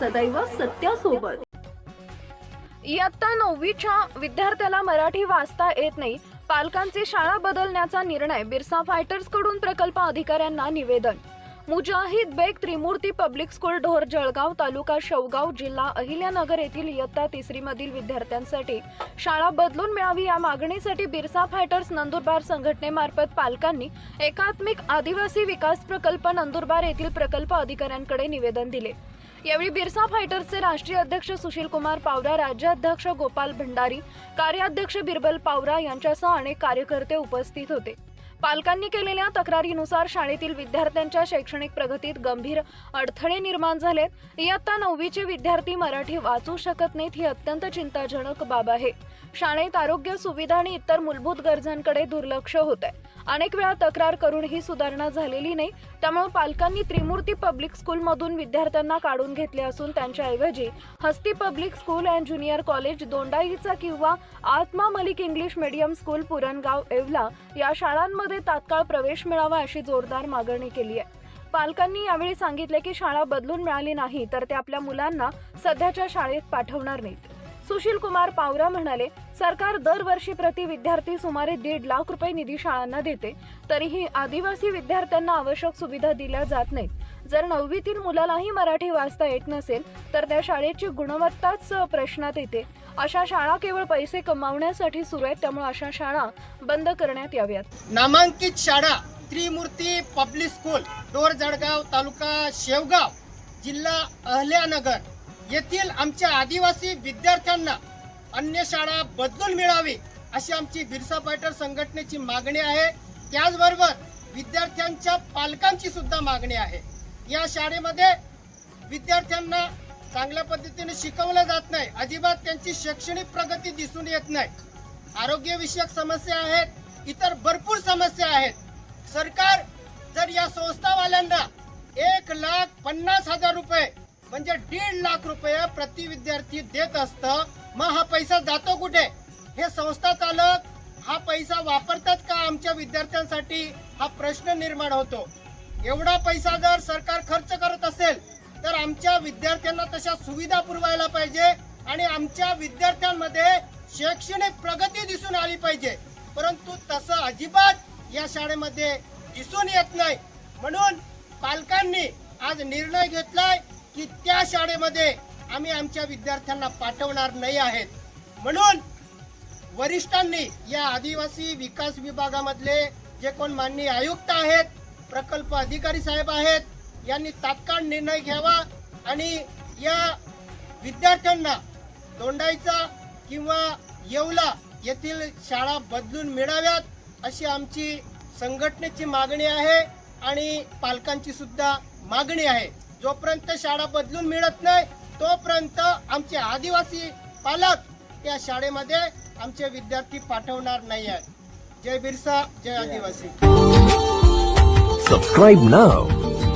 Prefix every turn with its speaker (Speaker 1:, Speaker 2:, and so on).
Speaker 1: सदैव सत्यासोबत.
Speaker 2: इयत्ता नववीच्या विद्यार्थ्याला मराठी वाचता येत नाही. पालकांची शाळा बदलण्याचा निर्णय बिरसा फायटर्सकडून प्रकल्प अधिकाऱ्यांना निवेदन. मुजाहिद बेग त्रिमूर्ती पब्लिक स्कूल ढोर जळगाव तालुका शवगाव जिल्हा अहिल्यानगर येथील इयत्ता तिसरी मधील विद्यार्थ्यांसाठी शाळा बदलून मिळावी या मागणीसाठी बिरसा फायटर्स नंदुरबार संघटनेमार्फत पालकांनी एकात्मिक आदिवासी विकास प्रकल्प नंदुरबार येथील प्रकल्प अधिकाऱ्यांकडे निवेदन दिले. यावेळी बिरसा फायटर्सचे राष्ट्रीय अध्यक्ष सुशील कुमार पावरा राज्याध्यक्ष गोपाल भंडारी कार्याध्यक्ष बिरबल पावरा यांच्यासह अनेक कार्यकर्ते उपस्थित होते. पालकांनी केलेल्या तक्रारीनुसार शाळेतील विद्यार्थ्यांच्या शैक्षणिक प्रगतीत गंभीर अडथळे निर्माण झालेत. इयत्ता नववीचे विद्यार्थी मराठी वाचू शकत नाहीत ही अत्यंत चिंताजनक बाब आहे. शाळेत आरोग्य सुविधा आणि इतर मूलभूत गरजांकडे दुर्लक्ष होत आहे अनेक वेळा तक्रार करूनही सुधारणा झालेली नाही त्यामुळे पालकांनी त्रिमूर्ती पब्लिक स्कूलमधून विद्यार्थ्यांना काढून घेतले असून त्यांच्याऐवजी Hasti public school and junior college Dondaicha किंवा Atma Malik English medium school Purangaon Yeola या शाळांमध्ये तात्काळ प्रवेश मिळावा अशी जोरदार मागणी केली आहे. पालकांनी यावेळी सांगितले की शाळा बदलून मिळाली नाही तर ते आपल्या मुलांना सध्याच्या शाळेत पाठवणार नाहीत. सुशील कुमार पावरा म्हणाले सरकार दरवर्षी प्रति विद्यार्थी सुमारे दीड लाख रुपये निधी शाळांना देते तरीही आदिवासी विद्यार्थ्यांना आवश्यक सुविधा दिल्या जात नाहीत. जर नववीतील मुलालाही मराठी वाचता येत नसेल तर त्या शाळेची गुणवत्ताच प्रश्नात येते. अशा शाळा केवळ पैसे कमावण्यासाठी सुरू आहेत त्यामुळे अशा शाळा बंद करण्यात याव्यात.
Speaker 3: नामांकित शाळा त्रिमूर्ती पब्लिक स्कूल डोर जळगाव तालुका शेवगाव जिल्हा अहल्यानगर येथील आमच्या आदिवासी विद्यार्थ्यांना अन्य शाळा बदलून मिळावी अशी आमची बिरसा फायटर संघटनेची मागणी आहे. त्याचबरोबर विद्यार्थ्यांच्या पालकांची सुद्धा मागणी आहे. या शाळेमध्ये विद्यार्थ्यांना चांगल्या पद्धतीने शिकवलं जात नाही. अजिबात त्यांची शैक्षणिक प्रगती दिसून येत नाही. आरोग्यविषयक समस्या आहेत इतर भरपूर समस्या आहेत. सरकार जर या संस्थावाल्यांना एक लाख पन्नास हजार रुपये म्हणजे दीड लाख रुपये प्रति विद्यार्थी देत असतं मग हा पैसा जातो कुठे? हे संस्था चालक हा पैसा वापरतात का आमच्या विद्यार्थ्यांसाठी? हा प्रश्न निर्माण होतो. एवढा पैसा जर सरकार खर्च करत असेल तर आमच्या विद्यार्थ्यांना तशा सुविधा पुरवायला पाहिजे आणि आमच्या विद्यार्थ्यांमध्ये शैक्षणिक प्रगती दिसून आली पाहिजे. परंतु तसं अजिबात या शाळेमध्ये दिसून येत नाही. म्हणून पालकांनी आज निर्णय घेतलाय की त्या शाळेमध्ये आम्ही आमच्या विद्यार्थ्यांना पाठवणार नाही आहेत. म्हणून वरिष्ठांनी या आदिवासी विकास विभागामधले जे कोण माननीय आयुक्त आहेत प्रकल्प अधिकारी साहेब आहेत यांनी तात्काळ निर्णय घ्यावा आणि या विद्यार्थ्यांना दोंडाईचा किंवा येवला येथील शाळा बदलून मिळाव्यात अशी आमची संघटनेची मागणी आहे आणि पालकांची सुद्धा मागणी आहे. जोपर्यंत शाळा बदलून मिळत नाही तोपर्यंत आमचे आदिवासी पालक या शाळेमध्ये आमचे विद्यार्थी पाठवणार नाही आहेत. जय बिरसा जय आदिवासी.
Speaker 4: Subscribe now.